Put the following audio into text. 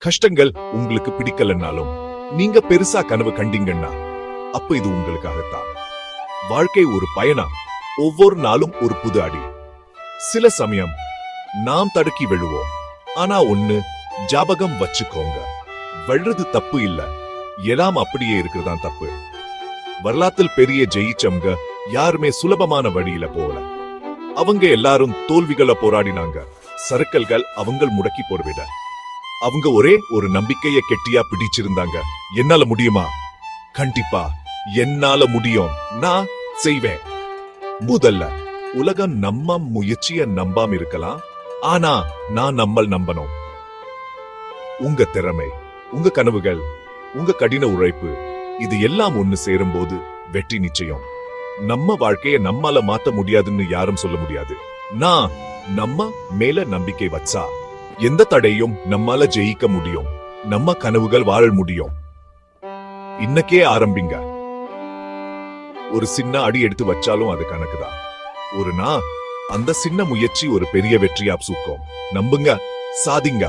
கஷ்டங்கள் உங்களுக்கு பிடிக்கலன்னாலும் நீங்க பெருசா கனவு கண்டீங்கன்னா அப்ப இது உங்களுக்காகத்தான். வாழ்க்கை ஒரு பயணம் ஒவ்வொரு நாளும் ஒரு புது அடி. சில சமயம் நாம் தடுக்கி விழுவோம். ஆனா ஒண்ணு ஜாபகம் வச்சுக்கோங்க. வழுறது தப்பு இல்ல. எல்லாம் அப்படியே இருக்கிறதான் தப்பு. வரலாற்றில் பெரிய ஜெயிச்சவங்க யாருமே சுலபமான வழியில போகல. அவங்க எல்லாரும் தோல்விகளை போராடினாங்க. சறுக்கல்கள் அவங்க முடக்கி போடுவிட. அவங்க ஒரே ஒரு நம்பிக்கைய கெட்டியா பிடிச்சிருந்தாங்க. என்னால முடியுமா? கண்டிப்பா என்னால முடியும். நான் செய்வேன். முதல்ல உலகம் நம்ம முயற்சிய நம்பாம இருக்கலாம். ஆனா நான் நம்மள் நம்பணும். உங்க திறமை உங்க கனவுகள் உங்க கடின உழைப்பு இது எல்லாம் ஒண்ணு சேரும்போது வெற்றி நிச்சயம். நம்ம வாழ்க்கைய நம்மால மாத்த முடியாதுன்னு யாரும் சொல்ல முடியாது. நான் நம்ம மேல நம்பிக்கை வச்சா. எந்த தடையும் நம்மால ஜெயிக்க முடியும். நம்ம கனவுகள் வாழ முடியும். இன்னக்கே ஆரம்பிங்க. ஒரு சின்ன அடி எடுத்து வச்சாலும் அது கணக்குதான் ஒரு நா அந்த சின்ன முயற்சி ஒரு பெரிய வெற்றியா சூக்கும். நம்புங்க சாதிங்க.